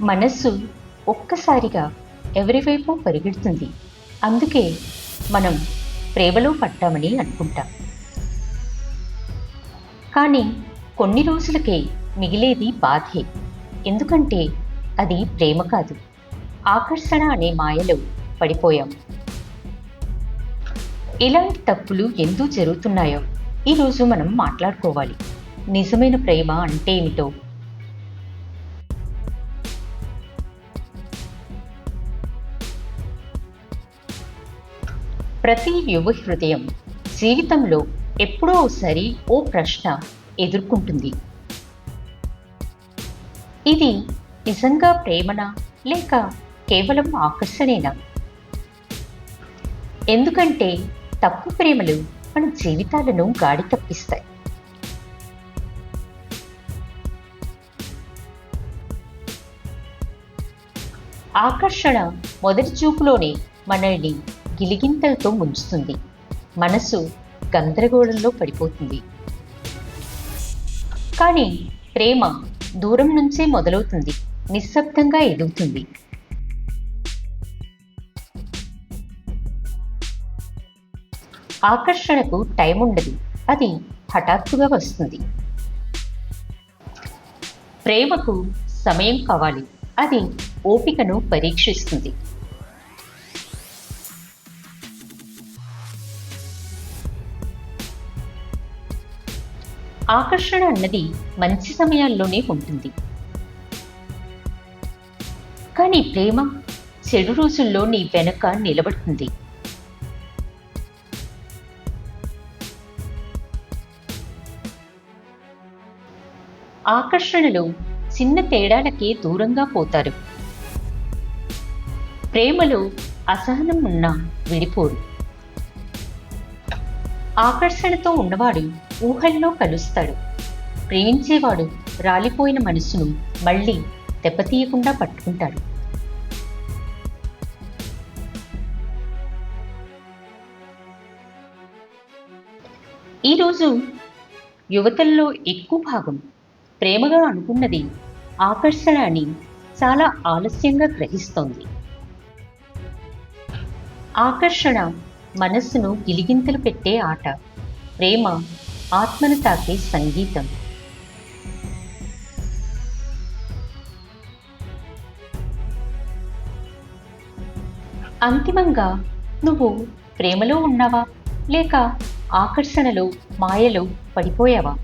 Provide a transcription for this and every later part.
మనస్సు ఒక్కసారిగా ఎవరివైపు పరిగెడుతుంది? అందుకే మనం ప్రేమలో పడ్డామని అనుకుంటాం. కానీ కొన్ని రోజులకే మిగిలేది బాధే. ఎందుకంటే అది ప్రేమ కాదు. ఆకర్షణ అనే మాయలో పడిపోయాం. ఇలాంటి తప్పులు ఎందుకు జరుగుతున్నాయో ఈరోజు మనం మాట్లాడుకోవాలి. నిజమైన ప్రేమ అంటే ఏమిటో ప్రతి యువ హృదయం జీవితంలో ఎప్పుడో ఒకసారి ఓ ప్రశ్న ఎదుర్కొంటుంది. ఇది నిజంగా ప్రేమనా లేక కేవలం ఆకర్షణేనా? ఎందుకంటే తప్పు ప్రేమలు మన జీవితాలను గాడి తప్పిస్తాయి. ఆకర్షణ మొదటి చూపులోనే మనల్ని గిలిగింతలతో ముంచుతుంది. మనసు గందరగోళంలో పడిపోతుంది. కానీ ప్రేమ దూరం నుంచే మొదలవుతుంది. నిశ్శబ్దంగా ఎదుగుతుంది. ఆకర్షణకు టైం ఉండదు. అది హఠాత్తుగా వస్తుంది. ప్రేమకు సమయం కావాలి. అది ఓపికను పరీక్షిస్తుంది. ఆకర్షణ అన్నది మంచి సమయాల్లోనే ఉంటుంది. కానీ ప్రేమ చెడు రోజుల్లో నీ వెనక నిలబడుతుంది. ఆకర్షణలో చిన్న తేడాలకే దూరంగా పోతారు. ప్రేమలో అసహనం ఉన్నా విడిపోరు. ఆకర్షణతో ఉన్నవాడు ఊహల్లో కలుస్తాడు. ప్రేమించేవాడు రాలిపోయిన మనసును మళ్ళీ దెబ్బతీయకుండా పట్టుకుంటాడు. ఈరోజు యువతల్లో ఎక్కువ భాగం ప్రేమగా అనుకున్నది ఆకర్షణ అని చాలా ఆలస్యంగా గ్రహిస్తోంది. ఆకర్షణ మనస్సును గిలిగింతలు పెట్టే ఆట. ప్రేమ ఆత్మను తాకే సంగీతం. అంతిమంగా నువ్వు ప్రేమలో ఉన్నావా? లేక ఆకర్షణలో మాయలో పడిపోయావా?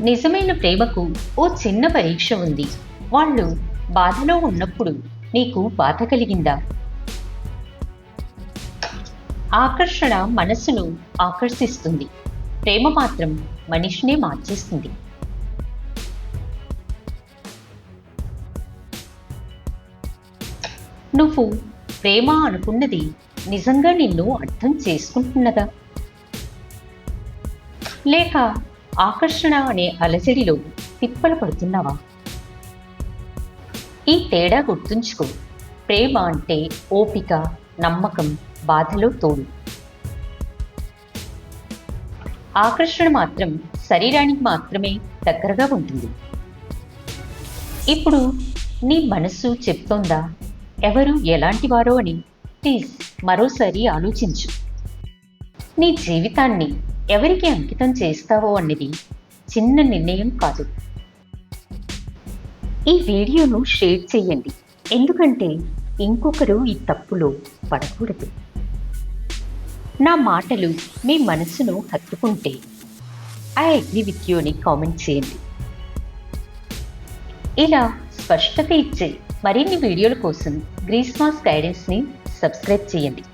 నిజమైన ప్రేమకు ఓ చిన్న పరీక్ష ఉంది. వాళ్ళు బాధలో ఉన్నప్పుడు నీకు బాధ కలిగిందా? ఆకర్షణ మనసును ఆకర్షిస్తుంది. ప్రేమ మాత్రం మనిషినే మార్చేస్తుంది. నువ్వు ప్రేమ అనుకున్నది నిజంగా నిన్ను అర్థం చేసుకుంటున్నదా? లేక ఆకర్షణ అనే అలజడిలో తిప్పలు పడుతున్నావా ఈ తేడా గుర్తుంచుకో. ప్రేమ అంటే ఓపిక నమ్మకం బాధలో తోడు. ఆకర్షణ మాత్రం శరీరానికి మాత్రమే దగ్గరగా ఉంటుంది. ఇప్పుడు నీ మనస్సు చెప్తోందా? ఎవరు ఎలాంటి వారో అని ప్లీజ్ మరోసారి ఆలోచించు. నీ జీవితాన్ని ఎవరికి అంకితం చేస్తావో అన్నది చిన్న నిర్ణయం కాదు. ఈ వీడియోను షేర్ చేయండి. ఎందుకంటే ఇంకొకరు ఈ తప్పులో పడకూడదు. నా మాటలు మీ మనసును హత్తుకుంటే. ఐ అగ్రి విత్ యూ అని కామెంట్ చేయండి. ఇలా స్పష్టత ఇచ్చే మరిన్ని వీడియోల కోసం గ్రీస్మాస్ గైడెన్స్ని సబ్స్క్రైబ్ చేయండి.